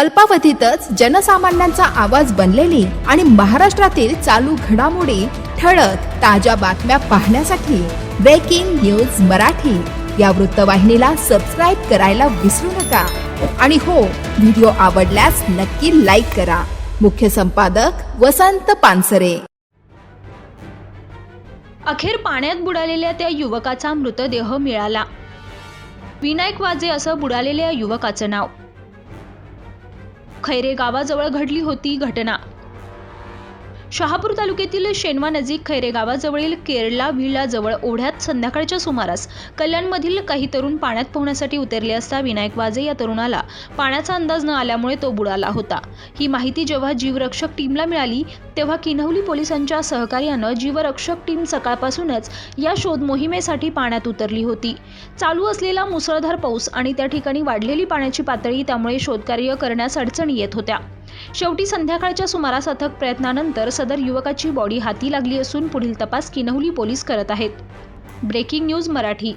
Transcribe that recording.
अल्पावधीतच जनसामान्यांचा आवाज बनलेली आणि महाराष्ट्रातील चालू घडामोडी ठळक ताज्या बातम्या पाहण्यासाठी ब्रेकिंग न्यूज मराठी. या वृत्तवाहिनीला सबस्क्राईब करायला विसरू नका. आणि हो व्हिडिओ आवडल्यास नक्की लाईक करा. मुख्य संपादक वसंत पानसरे. अखेर पाण्यात बुडालेल्या त्या युवकाचा मृतदेह मिळाला. विनायक वाजे असं बुडालेल्या युवकाचं नाव. खैरे गावाजवळ घडली होती घटना. शहापूर तालुक्यातील शेनवा नजीक खैरे गावाजवळील केरला व्हिला जवळ ओढ्यात संध्याकाळच्या सुमारास कल्याणमधील काही तरुण पाण्यात पोहण्यासाठी उतरले असता विनायक वाजे या तरुणाला पाण्याचा अंदाज न आल्यामुळे तो बुडाला होता. ही माहिती जेव्हा जीवरक्षक टीमला मिळाली तेव्हा किन्हवली पोलिसांच्या सहकार्यानं जीवरक्षक टीम सकाळपासूनच या शोध मोहिमेसाठी पाण्यात उतरली होती. चालू असलेला मुसळधार पाऊस आणि त्या ठिकाणी वाढलेली पाण्याची पातळी त्यामुळे शोधकार्य करण्यास अडचणी येत होत्या. शेवटी संध्याकाळच्या सुमारास अथक प्रयत्नानंतर सदर युवकाची बॉडी हाती लागली असून पुढील तपास किनवली पोलीस करत आहेत. Breaking news Marathi.